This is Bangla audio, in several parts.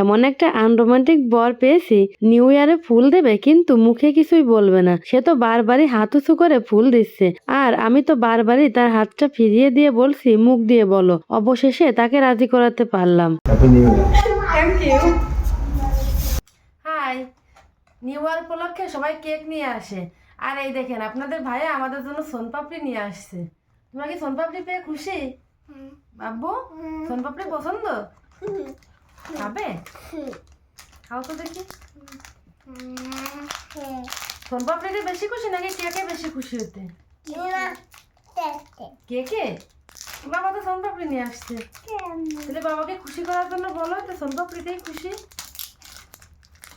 এমন একটা আনরোমান্টিক বর পেয়েছি নিউ ইয়ারে ফুল দেবে কিন্তু মুখে কিছুই বলবে না। সে তো বারবারই হাত উঁচু করে ফুল দিচ্ছে। আর আমি তো বারবারই তার হাতটা ফিরিয়ে দিয়ে বলছি মুখ দিয়ে বলো। অবশেষে তাকে রাজি করাতে পারলাম। হাই নিউ ইয়ার উপলক্ষে সবাই কেক নিয়ে আসে। আর এই দেখেন আপনাদের ভাইয়া আমাদের জন্য সোনপাপড়ি নিয়ে আসছে। তোমরা কি সোনপাপড়ি পেয়ে খুশি? বাব্বু সোনপাপড়ি পছন্দ? খাবে? খাও তো দেখি। সোনপাপড়িতে বেশি খুশি নাকি কেকে বেশি খুশি হতে? কেকে? বাবা তো সোনপাপড়ি নিয়ে আসছে। তাহলে বাবাকে খুশি করার জন্য বলো তো সোনপাপড়িতেই খুশি।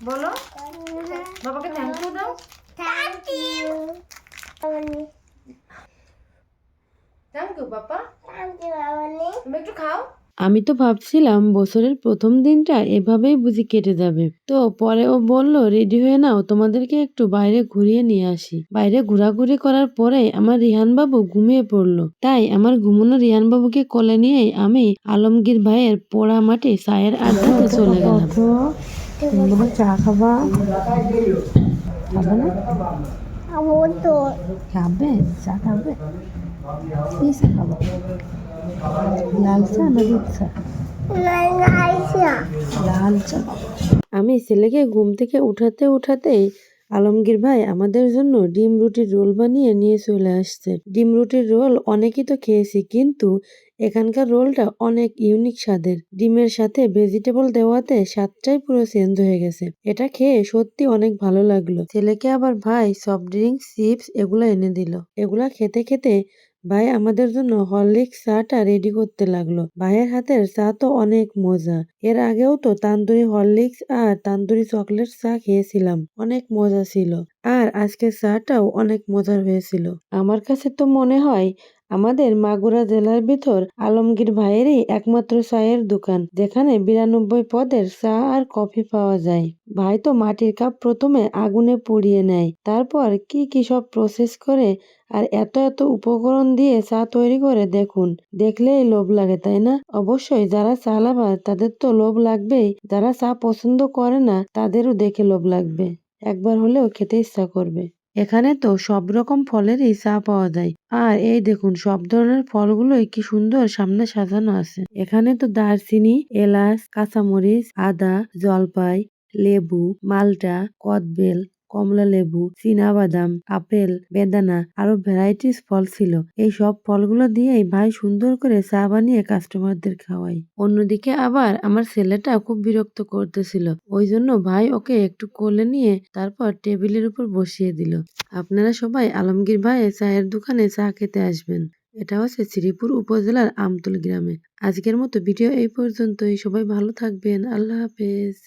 বলো। বাবাকে থ্যাংক ইউ দাও। থ্যাংক ইউ বাবা তুমি একটু খাও। আমি তো ভাবছিলাম বছরের প্রথম দিনটা এভাবেই বুঝি কেটে যাবে। তো পরে ও বলল রেডি হয়ে নাও তোমাদেরকে একটু বাইরে ঘুরিয়ে নিয়ে আসি। বাইরে ঘোরাঘুরি করার পরে আমার রিহান বাবু ঘুমিয়ে পড়ল। তাই আমার ঘুমানো রিহান বাবুকে কোলে নিয়েই আমি আলমগীর ভাইয়ের পোড়া মাটি চায়ের আড্ডাতে চলে গেলাম। চা খাবা খাবে না। খাবে চা খাবে? কি চা খাবা? না আমি ছেলেকে ঘুম থেকে উঠাতে উঠাতেই আলমগীর ভাই আমাদের জন্য ডিম রুটির রোল বানিয়ে নিয়ে চলে আসছে। ডিম রুটির রোল অনেকই তো খেয়েছি, কিন্তু এখানকার রোলটা অনেক ইউনিক স্বাদের। ডিমের সাথে ভেজিটেবল দেওয়াতে স্বাদটাই পুরো চেঞ্জ হয়ে গেছে। এটা খেয়ে সত্যি অনেক ভালো লাগল। ছেলেকে আবার ভাই সফট ড্রিঙ্কস চিপস এগুলো এনে দিল। এগুলা খেতে খেতে ভাই, আমাদের জন্য হরলিক্স চাটা রেডি করতে লাগল। ভাইয়ের হাতের চা তো অনেক মজা। এর আগেও তো তান্দুরি হরলিক্স আর তান্দুরি চকলেট চা খেয়েছিলাম। অনেক মজা ছিল। আর আজকের চাটাও অনেক মজার হয়েছিল। আমার কাছে তো মনে হয় আমাদের মাগুরা জেলার ভিতর আলমগীর ভাইয়েরই একমাত্র চায়ের দোকান, যেখানে বিরানব্বই পদের চা আর কফি পাওয়া যায়। ভাই তো মাটির কাপ প্রথমে আগুনে পুড়িয়ে নেয়, তারপর কি কি সব প্রসেস করে আর এত এত উপকরণ দিয়ে চা তৈরি করে দেখুন। দেখলেই লোভ লাগে, তাই না? অবশ্যই যারা চা লাভার, তাদের তো লোভ লাগবেই। যারা চা পছন্দ করে না, তাদেরও দেখে লোভ লাগবে। একবার হলেও খেতে ইচ্ছা করবে। এখানে তো সব রকম ফলেরই চা পাওয়া যায়। আর এই দেখুন, সব ধরনের ফলগুলোই কি সুন্দর সামনে সাজানো আছে। এখানে তো দারচিনি, এলাচ, কাঁচামরিচ, আদা, জলপাই, লেবু, মালটা, কদবেল কমলা লেবু বাদাম আপেল, বেদানা আরও ভ্যারাইটিস ফল ছিল। এই সব ফলগুলো দিয়েই ভাই সুন্দর করে চা বানিয়ে কাস্টমারদের খাওয়াই অন্যদিকে আবার আমার ছেলেটা খুব বিরক্ত করতেছিল। ওই জন্য ভাই ওকে একটু কোলে নিয়ে তারপর টেবিলের উপর বসিয়ে দিল। আপনারা সবাই আলমগীর ভাইয়ের চায়ের দোকানে চা খেতে আসবেন। এটা হচ্ছে শ্রীপুর উপজেলার আমতুল গ্রামে। আজকের মতো ভিডিও এই পর্যন্তই। সবাই ভালো থাকবেন। আল্লাহ হাফেজ।